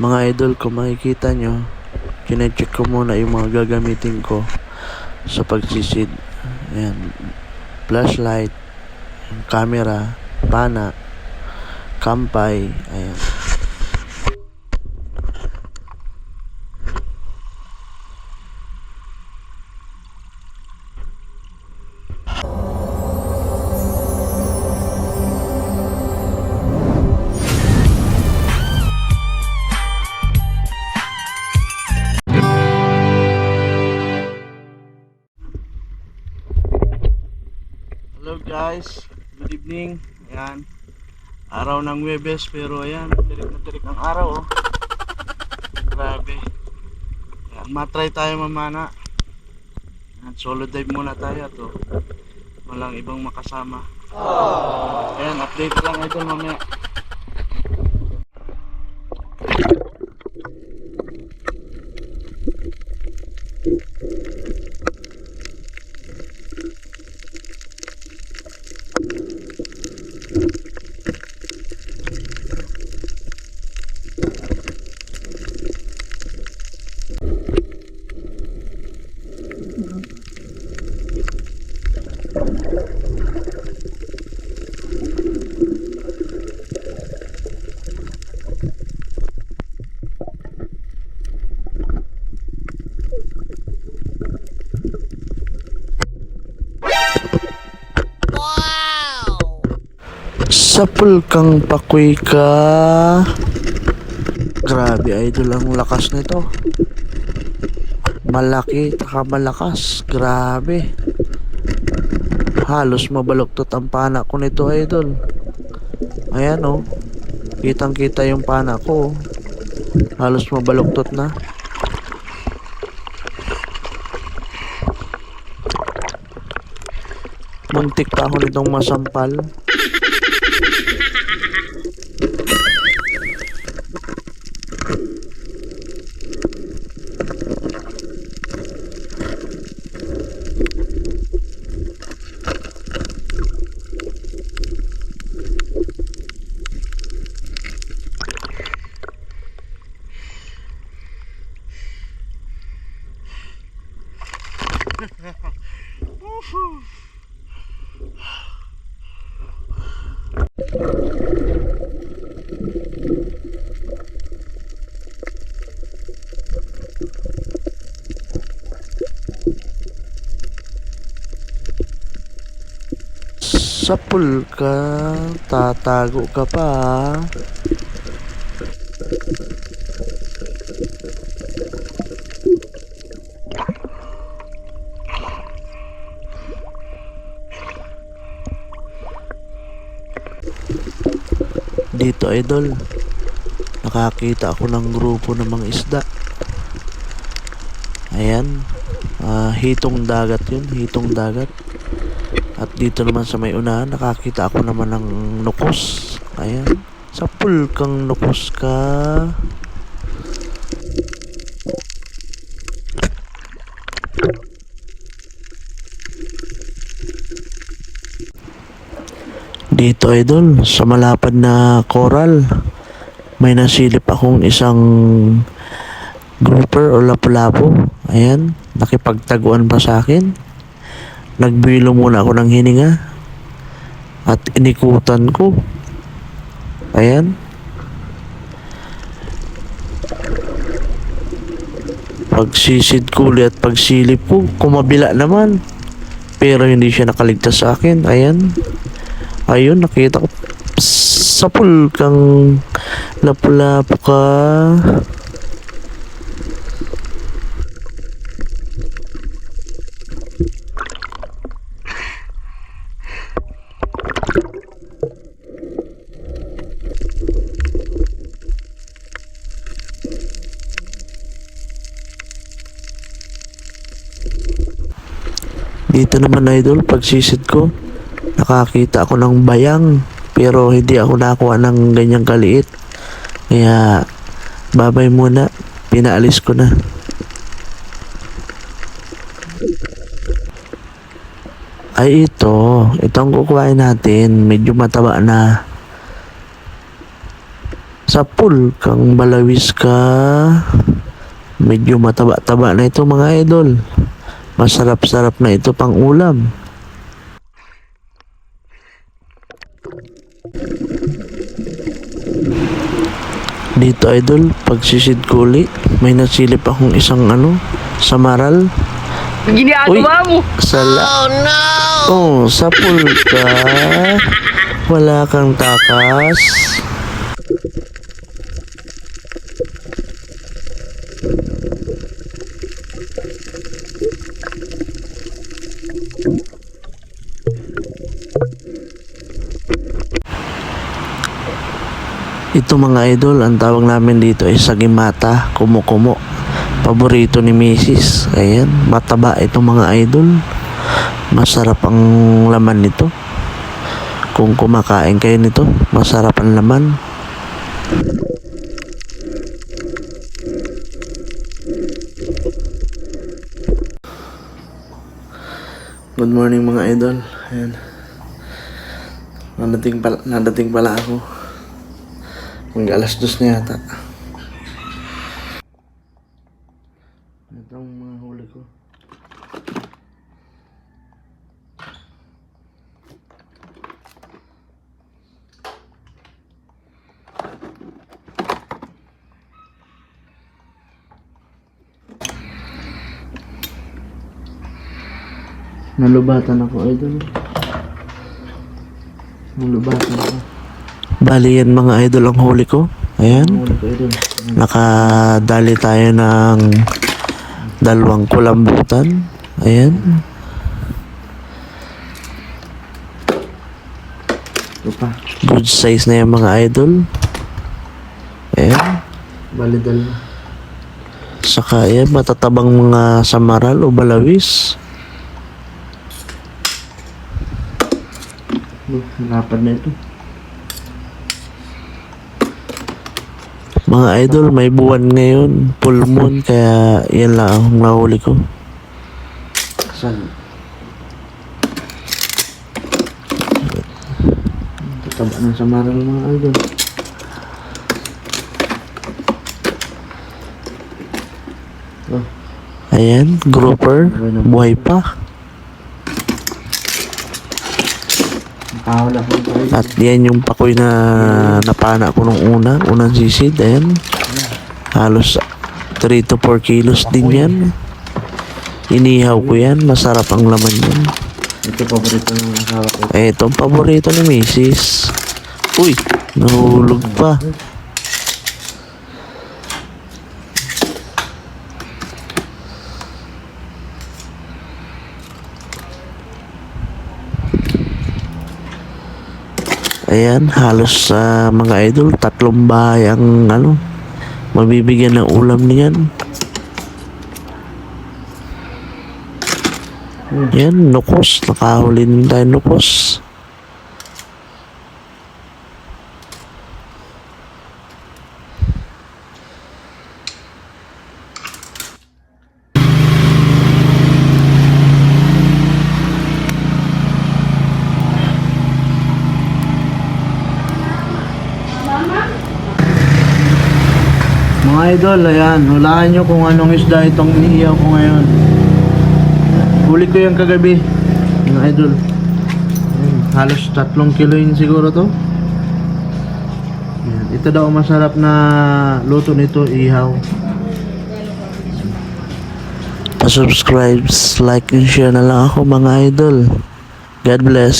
Mga idol, kung makikita nyo, chinecheck ko muna yung mga gagamitin ko sa pagsisid. Ayan, flashlight, camera, pana, kampay, ayan. Guys, good evening. Ayan. Araw ng Webes pero ayan, tirik na tirik ang araw oh. Grabe. Ayan, matry tayo mamana. Ayan, solo dive muna tayo to. Walang ibang makasama. Ayan, update lang ito mamaya. Sapul kang pakoy ka. Grabe idol ang lakas nito. Malaki, taka malakas. Grabe. Halos mabaluktot ang pana ko nito idol. Ayan oh. Kitang kita yung pana ko. Halos mabaluktot na. Muntik pa ako nitong masampal. Sapul ka, tatago ka pa. Dito idol, nakakita ako ng grupo ng mga isda. Ayan, ah, hitong dagat yun, hitong dagat. At dito naman sa may unahan, nakakita ako naman ng nukos. Ayan. Sa pool kang nukos ka. Dito idol, sa malapad na coral, may nasilip akong isang grouper o lapu-lapu. Ayan, nakipagtaguan pa sa akin. Nagbilo muna ako ng hininga at inikutan ko. Ayan. Pagsisid ko ulit at pagsilip ko, kumabila naman. Pero hindi siya nakaligtas sa akin. Ayan. Ayun, nakita ko. Sapul kang lapu-lapu ka. Dito naman idol, pagsisid ko, nakakita ako ng bayang. Pero hindi ako nakakuha ng ganyang kaliit. Kaya, babay muna. Pinaalis ko na. Ay ito, itong kukuhain natin, medyo mataba na. Sapul kang balawis ka. Medyo mataba-taba na ito mga idol. Masarap-sarap na ito pang ulam. Dito idol, pagsisid ko uli, may nasilip akong isang ano, samaral. Ginagawa mo. Sala. Oh no! Oh, sapul ka. Wala kang takas. Ito mga idol, ang tawag namin dito ay sagimata, kumukumo. Paborito ni Mrs. Ayan, mataba itong mga idol. Masarap ang laman nito. Kung kumakain kayo nito, masarap ang laman. Good morning mga idol. Ayan. Nadating pala, nadating pala ako. Mag alas dos na yata. Ito ang mga huli ko. Nalubatan ako, idol. Nalubatan ako. Bali yan mga idol ang huli ko. Ayan. Nakadali tayo ng dalawang kulambutan. Ayan. Good size na yung mga idol. Ayan. Bali dalawa. Saka ayan, matatabang mga samaral o balawis. Lapad na ito. Mga idol, may buwan ngayon, full moon, kaya yan lang ang nahuli ko. Saan? Tataba ng samaral mga idol. Oh. Ayan, grouper, buhay pa. At yan yung pakoy na napana ko nung una, unang sisid, ayan. Halos 3 to 4 kilos din yan. Inihaw ko yan, masarap ang laman yan. Ito paborito ng asawa ko. Eh, ito ang paborito ni Mrs. Uy, nahulog pa. Ayan, halos sa mga idol, tatlong bahay ang ano, mabibigyan ng ulam niyan. Yan, nukos. Nakahuli din tayo nukos. Mga idol, ayan, hulaan nyo kung anong isda itong iniiyaw ko ngayon. Huli ko yung kagabi, mga idol. Ayan, halos tatlong kilo yun siguro to. Ayan, ito daw masarap na luto nito, ihaw. Pa-subscribe, like, and share na lang ako mga idol. God bless.